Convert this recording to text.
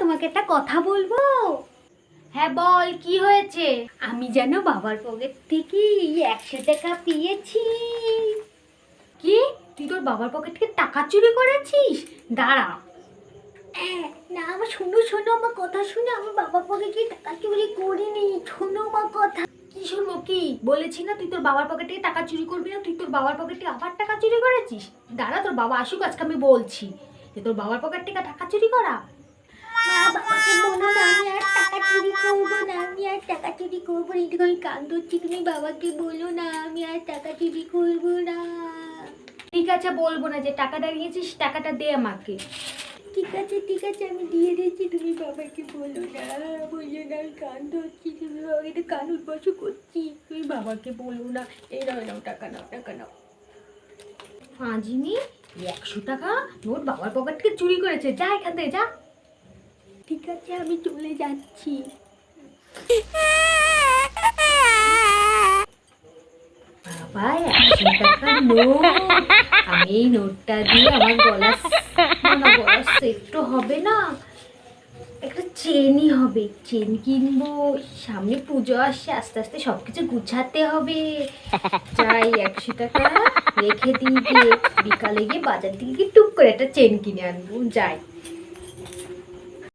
তোমাকে একটা কথা বলব? হ্যাঁ বল কি হয়েছে? আমি যেন বাবার পকেট থেকে একশো টাকা পেয়েছি। কি? তুই তোর বাবার পকেট থেকে টাকা চুরি করেছিস? দাঁড়া। হ্যাঁ, না আমার শোনো শোনো আমার কথা শুনে আমি বাবার পকেটে টাকা চুরি করিনি। শোনো আমার কথা। কি শুনব কি? বলেছি না তুই তোর বাবার পকেট থেকে টাকা চুরি করবি না তুই তোর বাবার পকেট থেকে আবার টাকা চুরি করেছিস? দাঁড়া তোর বাবা আসুক আজকে আমি বলছি। যে তোর বাবার পকেট থেকে টাকা চুরি করা? মা বাবাকে বলো না আমি আর টাকা চুরি করব না আমি আর টাকা চুরি করব না। আমি কান্দছি তুমি বাবাকে বলো না আমি আর টাকা চুরি করব না। ঠিক আছে বলব না যে টাকাটা নিয়েছিস টাকাটা দে আমাকে। ঠিক আছে ঠিক আছে আমি দিয়ে দিচ্ছি তুমি বাবাকে বলো না না আমি কান্দ হচ্ছি তুমি বাবাকে করছি। তুমি বাবাকে বলো না এই নাও নাও টাকা নাও টাকা নাও। পাঁচনি একশো টাকা? নোট বাবার পকেট থেকে চুরি করেছে? যা এখান থেকে, যা। ঠিক আছে, আমি চলে যাচ্ছি। সেট তো হবে না। একটা চেনই হবে। চেন কিনবো। সামনে পুজো আসছে, আস্তে আস্তে সব কিছু গুছাতে হবে। চাই একশো টাকা। রেখে দিয়ে বিকালে গিয়ে বাজার থেকে গিয়ে টুক করে একটা চেন কিনে আনব যাই।